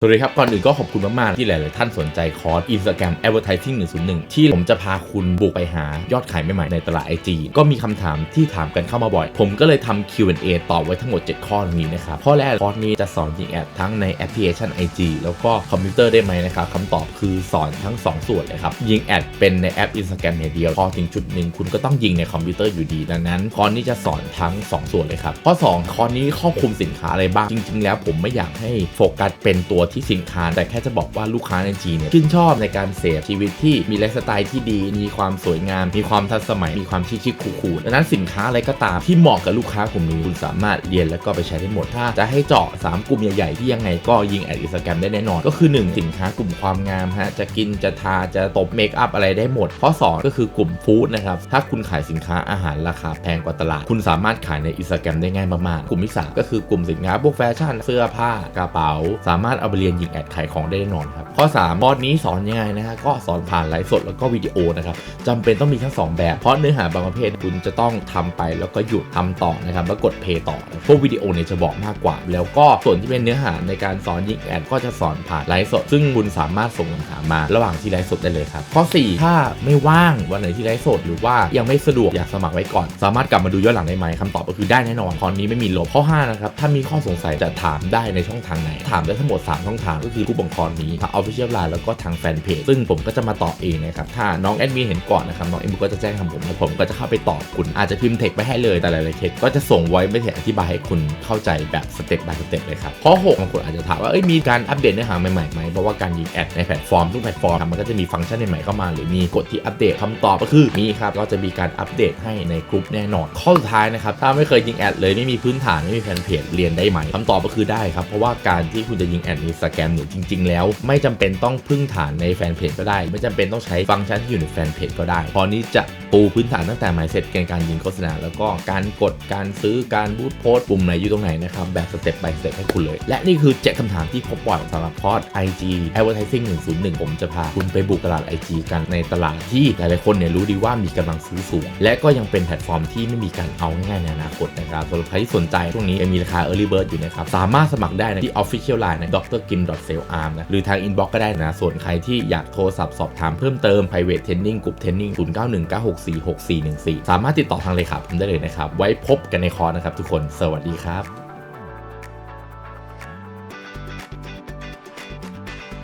สวัสดีครับ ก่อนอื่นก็ขอบคุณมากๆ ที่หลาย ๆ ท่านสนใจคอร์ส Instagram Advertising 101 ที่ผมจะพาคุณบุกไปหายอดขายใหม่ ๆ ในตลาด IG ก็มีคำถามที่ถามกันเข้ามาบ่อย ผมก็เลยทำ Q&A ตอบไว้ทั้งหมด 7 ข้อตรงนี้นะครับ ข้อแรกคอร์สนี้จะสอนยิงแอดทั้งในแอปพลิเคชัน IG แล้วก็คอมพิวเตอร์ได้ไหมนะครับคำตอบคือสอนทั้ง 2 ส่วนเลยครับ ยิงแอดเป็นในแอป Instagram อย่างเดียว พอถึงจุดหนึ่งคุณก็ต้องยิงในคอมพิวเตอร์อยู่ดีดังนั้นคอร์สนี้จะสอนทั้ง 2 ส่วนเลยครับข้อ 2 คอร์สนี้ครอบคลุมสินค้าอะไรบ้างจริง ๆ แล้วผมไม่อยากให้โฟกัสเป็นตัวที่สินค้า แต่แค่จะบอกว่าลูกค้าในจีนเนี่ยชื่นชอบในการเสพชีวิตที่มีไลฟ์สไตล์ที่ดี มีความสวยงาม มีความทันสมัย มีความชิคๆคูลๆดังนั้นสินค้าอะไรก็ตามที่เหมาะกับลูกค้ากลุ่มนี้คุณสามารถเรียนแล้วก็ไปใช้ได้หมด ถ้าจะให้เจาะ 3 กลุ่มใหญ่ๆที่ยังไงก็ยิงแอดอินสตาแกรมได้แน่นอน ก็คือ 1 สินค้ากลุ่มความงามฮะ จะกิน จะทา จะตบเมคอัพอะไรได้หมด ข้อ 2 ก็คือกลุ่มฟู้ดนะครับ ถ้าคุณขายสินค้าอาหารราคาแพงกว่าตลาด คุณสามารถขายในอินสตาแกรมได้ง่ายมากๆ กลุ่มที่สามก็คือกลุ่มสินค้าพวกแฟชั่น เสื้อผ้ากระเป๋า สามารถเอาไปเรียนยิงแอดขายของได้แน่นอนครับ ข้อ 3 บอร์ดนี้สอนยังไงนะฮะก็สอนผ่านไลฟ์สดแล้วก็วิดีโอนะครับจำเป็นต้องมีทั้งสองแบบ เพราะเนื้อหาบางประเภทคุณจะต้องทำไปแล้วก็หยุดทำต่อนะครับแล้วกดเพย์ต่อ พวกวิดีโอเนี่ยจะบอกมากกว่า แล้วก็ส่วนที่เป็นเนื้อหาในการสอนยิงแอดก็จะสอนผ่านไลฟ์สด ซึ่งคุณสามารถส่งคำถามมา ระหว่างที่ไลฟ์สดได้เลยครับ ข้อ 4 ถ้าไม่ว่างวันไหนที่ไลฟ์สด หรือว่ายังไม่สะดวกอยากสมัครไว้ก่อน สามารถกลับมาดูย้อนหลังได้ไหมคำตอบก็คือได้แน่นอนคอนนี้ไม่มีลบข้อ5นะครับถ้ามีข้อสงสัยจะถามได้ในช่องทางไหนถามได้ทั้งหมด3ช่องทางก็คือผู้บังคอนนี้ทาง Official Line แล้วก็ทางแฟนเพจซึ่งผมก็จะมาตอบเองนะครับถ้าน้องแอดมินเห็นก่อนนะครับน้องเอ็มก็จะแจ้งทางผมแล้วผมก็จะเข้าไปตอบคุณ อาจจะพิมพ์เทคไปให้เลยแต่หลายๆเคสก็จะส่งไว้ไม่เห็นอธิบายให้คุณเข้าใจแบบสเต็ป by สเต็ปเลยครับข้อ6บางคนอาจจะถามว่าเอ้ยมีการอัปเดตเนื้อหาใหม่ๆไหมเพราะว่าการยิงแอดในแพลตฟอร์มทุกแพลตฟอร์มมันก็จะมีฟังก์ชันใหม่ๆเข้ามา หรือมีกฎที่อัปเดตคำตอบก็คือมีครับก็จะมีการอัปเดตให้ในกลุ่มแน่นอน ข้อสุดท้ายนะครับถ้าไม่เคยยิงแอดเลยไม่มีพื้นฐานไม่มีแฟนเพจเรียนได้ไหมคำตอบก็คือได้ครับเพราะว่าการที่คุณจะยิงแอดในสแกมเนี่ยจริง ๆ แล้ว ไม่จำเป็นต้องพึ่งฐานในแฟนเพจก็ได้ ไม่จำเป็นต้องใช้ฟังก์ชันที่อยู่ในแฟนเพจก็ได้ พอนี้จะปูพื้นฐานตั้งแต่หมายเสร็จในการยิงโฆษณา แล้วก็การกดการซื้อการบูตโพสปุ่มไหนอยู่ตรงไหนนะครับ แบบสเต็ป by สเต็ปให้คุณเลย และนี่คือ 7คำถามที่พบบ่อยสำหรับคอร์ส IG Advertising 101 ผมจะพาคุณไปบุกตลาด IG กันในตลาดที่หลายๆคนเนี่ยรู้ดีว่ามีกำลังซื้อสูง และก็ยังเป็นแพลตฟอร์มที่ไม่มีการเอาง่ายๆในอนาคตนะครับสำหรับใครที่สนใจช่วงนี้ยังมีราคา Early Bird อยู่นะครับสามารถสมัครได้นที่ Official Line นะ dr kim s a l e arm นะหรือทาง Inbox ก็ได้นะ ส่วนใครที่อยากโทรศัพท์สอบถามเพิ่มเติม private training กลุ่ม training 0919646414 สามารถติดต่อทางเลยครับผมได้เลยนะครับ ไว้พบกันในคอร์สนะครับทุกคน สวัสดีครับ